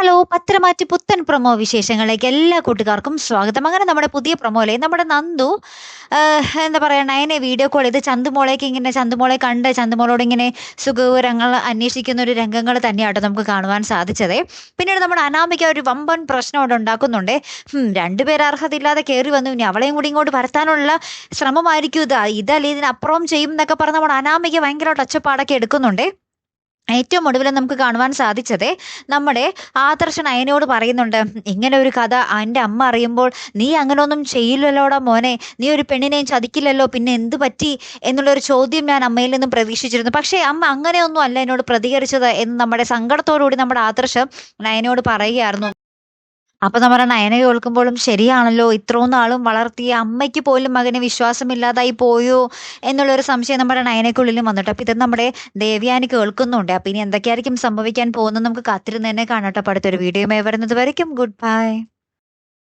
Hello പത്രമാറ്റി പുത്തൻ promo വിശേഷങ്ങളിലേക്ക് എല്ലാ കൂട്ടുകാർക്കും സ്വാഗതം. അങ്ങനെ നമ്മുടെ പുതിയ പ്രൊമോയിലെ നമ്മുടെ നന്ദു എന്താ പറയുക നയനെ വീഡിയോ കോൾ ചെയ്ത് ചന്തുമോളേക്ക് ഇങ്ങനെ ചന്തുമോളെ കണ്ട് ചന്തുമോളോട് ഇങ്ങനെ സുഖവിവരങ്ങൾ അന്വേഷിക്കുന്ന ഒരു രംഗങ്ങൾ തന്നെയാട്ടോ നമുക്ക് കാണുവാൻ സാധിച്ചത്. പിന്നീട് നമ്മുടെ അനാമിക ഒരു വമ്പൻ പ്രശ്നം അവിടെ ഉണ്ടാക്കുന്നുണ്ട്. രണ്ടുപേർ അർഹതയില്ലാതെ കയറി വന്നു. ഇനി അവളെയും കൂടി ഇങ്ങോട്ട് വരുത്താനുള്ള ശ്രമമായിരിക്കും ഇത്. ഇതല്ലേ ഇതിനപ്പുറം ചെയ്യും എന്നൊക്കെ പറഞ്ഞ് നമ്മുടെ അനാമിക ഭയങ്കരമായിട്ട് ഒച്ചപ്പാടൊക്കെ എടുക്കുന്നുണ്ട്. ഏറ്റവും ഒടുവിൽ നമുക്ക് കാണുവാൻ സാധിച്ചത് നമ്മുടെ ആദർശൻ അയനോട് പറയുന്നുണ്ട് ഇങ്ങനെ ഒരു കഥ എന്റെ അമ്മ അറിയുമ്പോൾ നീ അങ്ങനെ ഒന്നും ചെയ്യില്ലല്ലോടാ മോനെ നീ ഒരു പെണ്ണിനെയും ചതിക്കില്ലല്ലോ പിന്നെ എന്ത് പറ്റി? എന്നുള്ളൊരു ചോദ്യം ഞാൻ അമ്മയിൽ നിന്നും പ്രതീക്ഷിച്ചിരുന്നു. പക്ഷേ അമ്മ അങ്ങനെയൊന്നും അല്ല എന്നോട് പ്രതികരിച്ചത് എന്ന് നമ്മുടെ സങ്കടത്തോടുകൂടി നമ്മുടെ ആദർശം നയനോട് പറയുകയായിരുന്നു. അപ്പൊ നമ്മൾ നയന കേൾക്കുമ്പോഴും ശരിയാണല്ലോ ഇത്രയും നാളും വളർത്തിയ അമ്മയ്ക്ക് പോലും മകന് വിശ്വാസമില്ലാതായി പോയോ എന്നുള്ളൊരു സംശയം നമ്മുടെ നയനക്കുള്ളിലും വന്നിട്ട്. അപ്പൊ ഇത് നമ്മുടെ ദേവ്യാനി കേൾക്കുന്നുണ്ട്. അപ്പൊ ഇനി എന്തൊക്കെയായിരിക്കും സംഭവിക്കാൻ പോകുന്നത് നമുക്ക് കാത്തിരുന്ന് തന്നെ കാണട്ടെ. അടുത്തൊരു വീഡിയോയുമായി വരുന്നത് വരയ്ക്കും. Good bye